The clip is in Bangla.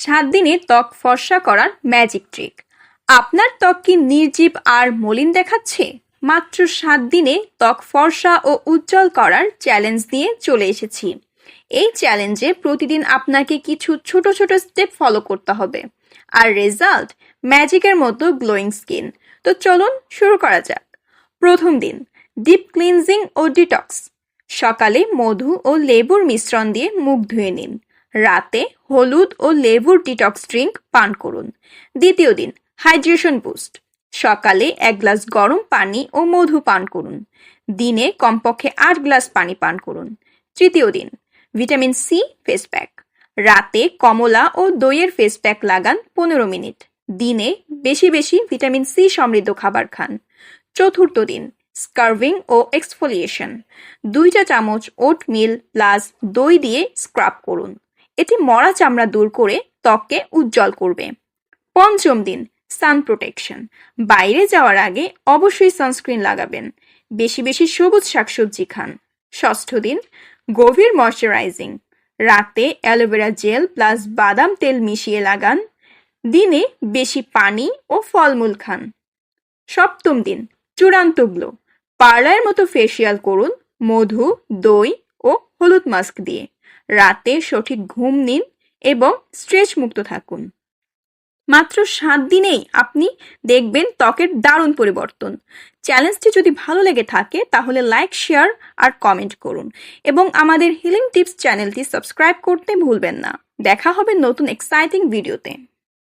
সাত দিনে ত্বক ফর্সা করার ম্যাজিক ট্রিক আপনার ত্বক কি নির্জীব আর মলিন দেখাচ্ছে? মাত্র সাত দিনে ত্বক ফর্সা ও উজ্জ্বল করার চ্যালেঞ্জ নিয়ে চলে এসেছি। এই চ্যালেঞ্জে প্রতিদিন আপনাকে কিছু ছোট ছোট স্টেপ ফলো করতে হবে। আর রেজাল্ট ম্যাজিকের মতো গ্লোয়িং স্কিন তো চলুন শুরু করা যাক। প্রথম দিন ডিপ ক্লিনজিং ও ডিটক্স সকালে মধু ও লেবুর মিশ্রণ দিয়ে মুখ ধুয়ে নিন। রাতে হলুদ ও লেবুর ডিটক্স ড্রিঙ্ক পান করুন। দ্বিতীয় দিন হাইড্রেশন বুস্ট সকালে এক গ্লাস গরম পানি ও মধু পান করুন। দিনে কমপক্ষে আট গ্লাস পানি পান করুন। তৃতীয় দিন ভিটামিন সি ফেস প্যাক রাতে কমলা ও দইয়ের ফেস প্যাক লাগান পনেরো মিনিট। দিনে বেশি বেশি ভিটামিন সি সমৃদ্ধ খাবার খান। চতুর্থ দিন স্কার্ভিং ও এক্সফোলিয়েশন দুইটা চামচ ওট মিল প্লাস দই দিয়ে স্ক্রাব করুন। এটি মরা চামড়া দূর করে ত্বককে উজ্জ্বল করবে। পঞ্চম দিন সান প্রোটেকশন বাইরে যাওয়ার আগে অবশ্যই সানস্ক্রিন লাগাবেন। বেশি বেশি সবুজ শাকসবজি খান। ষষ্ঠ দিন, গভীর ময়শ্চারাইজিং রাতে অ্যালোভেরা জেল প্লাস বাদাম তেল মিশিয়ে লাগান। দিনে বেশি পানি ও ফলমূল খান। সপ্তম দিন, চূড়ান্ত গ্লো পার্লারের মতো ফেসিয়াল করুন, মধু, দই ও হলুদ মাস্ক দিয়ে। রাতে সঠিক ঘুম নিন এবং স্ট্রেচ মুক্ত থাকুন। মাত্র সাত দিনেই আপনি দেখবেন ত্বকের দারুণ পরিবর্তন। চ্যালেঞ্জটি যদি ভালো লেগে থাকে, তাহলে লাইক, শেয়ার আর কমেন্ট করুন এবং আমাদের হিলিং টিপস চ্যানেলটি সাবস্ক্রাইব করতে ভুলবেন না। দেখা হবে নতুন এক্সাইটিং ভিডিওতে